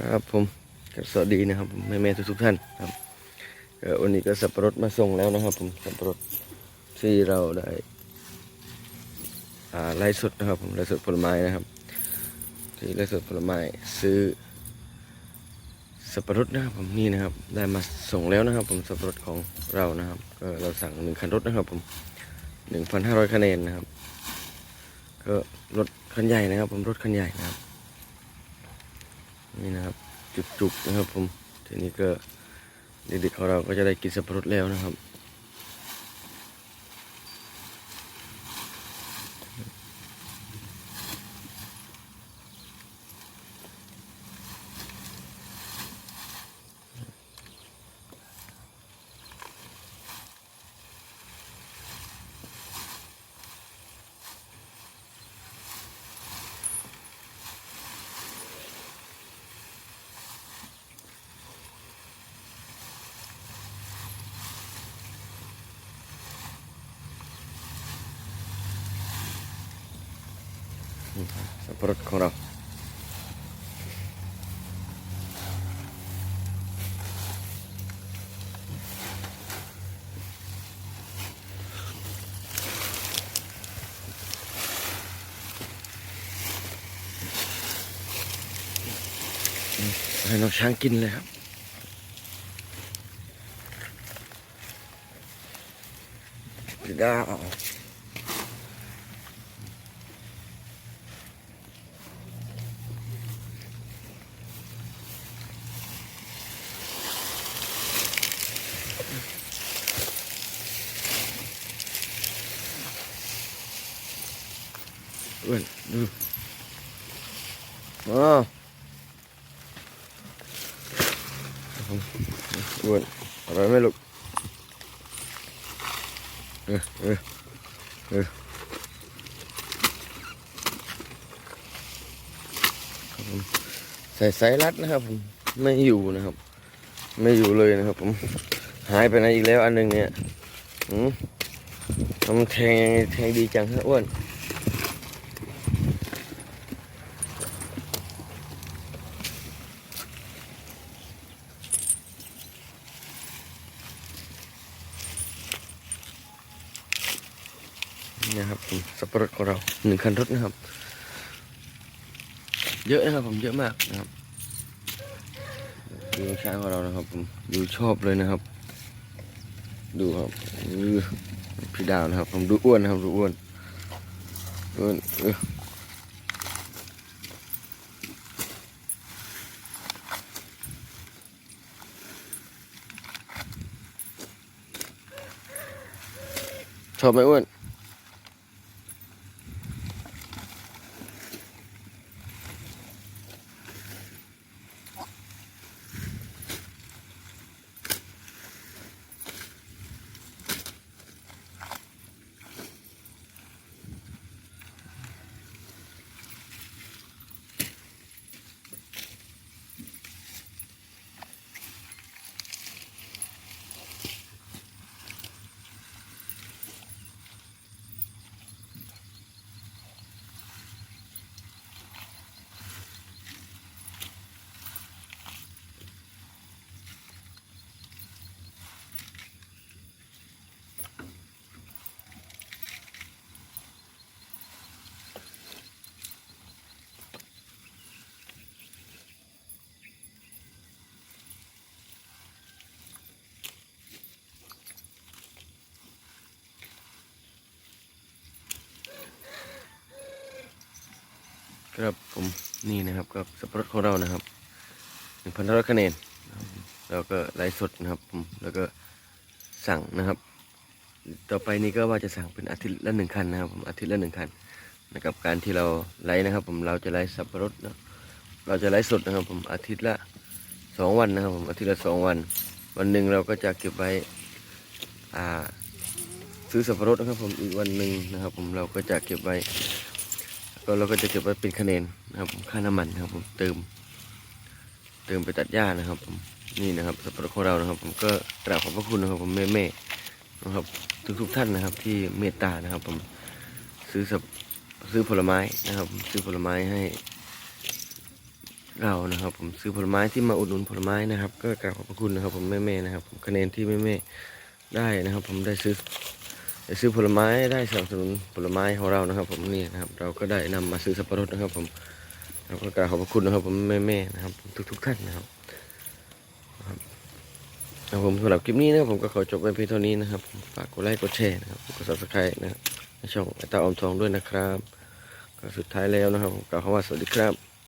ครับผมก็สวัสดีนะครับผมแม่แม่ทุกๆท่านครับวันนี้ก็สับปะรดมาส่งแล้วนะครับ ผมสับปะรดที่เราได้อ่าไล่สดนะครับ ผมไล่สดผลไม้นะครับ ที่ไล่สดผลไม้ซื้อสับปะรดนะครับผมนี่นะครับ ได้มาส่งแล้วนะครับ ผมสับปะรดของเรานะครับก็เราสั่งหนึ่งคันรถนะครับ ผมหนึ่งพันห้าร้อยคะแนนนะครับก็รถคันใหญ่นะครับ ผมรถคันใหญ่นะครับ นี่นะครับจุกๆนะครับผมทีนี้ก็เด็กๆของเราก็จะได้กินสับปะรดแล้วนะครับ สับปะรดของเราให้น้องช้างกินเลยครับพี่ ดาวอ้วนดูอ๋ออ้วนอร่อยไหมลูกเออเออเออครับผมใส่สายรัดนะครับผมไม่อยู่นะครับ ไม่อยู่เลยนะครับผมหายไปไหนอีกแล้วอันหนึ่งเนี่ยอืมทำแทงยังไงแทงดีจังฮะอ้วน นี่นะครับผมสับปะรดของเราหนึ่งคันรถนะครับ เยอะนะครับผมเยอะมากนะครับดูช้างของเรานะครับผมดูชอบเลยนะครับ ดูครับพี่ดาวนะครับ ผมดูอ้วนนะครับดูอ้วนอ้วนเออชอบไหมอ้วน ครับผมนี่นะครับก็สับปะรดของเรานะครับหนึ่งพันร้อยคะแนนนะครับแล้วก็ไลฟ์สดนะครับผมแล้วก็สั่งนะครับ ต่อไปนี้ก็ว่าจะสั่งเป็นอาทิตย์ละหนึ่งคันนะครับผมอาทิตย์ละหนึ่งคันนะครับการที่เราไลฟ์นะครับ ผมเราจะไลฟ์สับปะรดนะเราจะไลฟ์สดนะครับ ผมอาทิตย์ละสองวันนะครับ ผมอาทิตย์ละสองวัน วันหนึ่งเราก็จะเก็บไว้อ่าซื้อสับปะรดนะครับ ผมอีกวันหนึ่งนะครับ ผมเราก็จะเก็บไว้ ก็เราก็จะเก็บไว้เป็นคะแนนนะครับผมค่าน้ำมันนะครับ ผมเติม เติมไปตัดหญ้านะครับผมนี่นะครับสับปะรดของเรานะครับ ผมก็กราบขอบพระคุณนะครับ ผมแม่แม่ๆนะครับ ทุกทุกๆท่านนะครับ ที่เมตตานะครับ ผมซื้อสับซื้อผลไม้นะครับ ซื้อผลไม้ให้ เรานะครับ ผมซื้อผลไม้ที่มาอุดหนุนผลไม้นะครับ ก็กราบขอบพระคุณนะครับ ผมแม่แม่ๆนะครับ ผมคะแนนที่แม่แม่ๆได้นะครับ ผมได้ซื้อ ได้ซื้อผลไม้ได้สนับสนุนผลไม้ของเรานะครับ ผมนี่นะครับ เราก็ได้นำมาซื้อสับปะรดนะครับ ผมเราก็กราบขอบพระคุณนะครับ ผมแม่ๆนะครับ ทุกทุกๆท่านนะครับครับครับผมสำหรับคลิปนี้นะครับผมก็ขอจบไว้เพียงเท่านี้นะครับฝากกดไลค์กดแชร์นะครับกด subscribe นะครับในช่องไอตาออมทองด้วยนะครับก็สุดท้ายแล้วนะครับผมกล่าวคำว่าสวัสดีครับ